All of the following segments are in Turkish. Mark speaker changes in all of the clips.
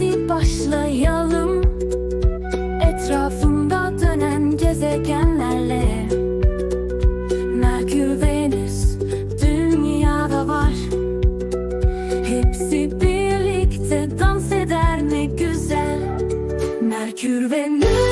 Speaker 1: başlayalım. Etrafında dönen gezegenlerle. Merkür, Venüs, dünyada var. Hepsi birlikte dans eder ne güzel. Merkür, Venüs,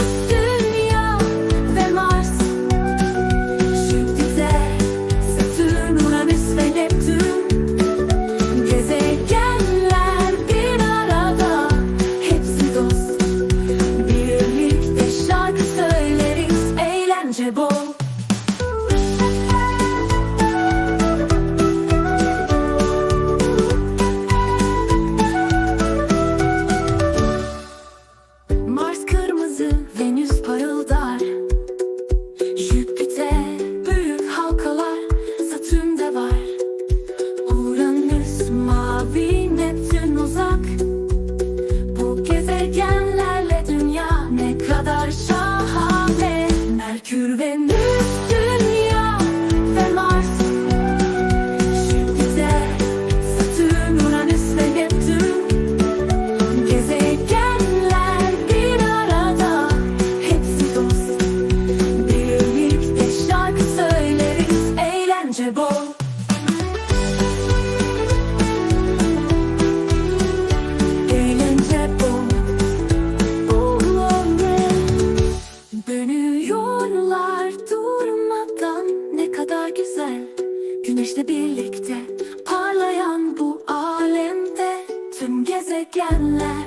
Speaker 1: Güneşle birlikte Parlayan bu alemde Tüm gezegenler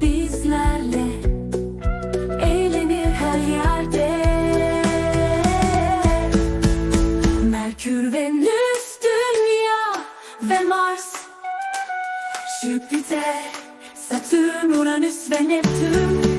Speaker 1: bizlerle Eğlenir her yerde. Merkür, Venüs, Dünya ve Mars Jüpiter, Satürn, Uranüs ve Neptün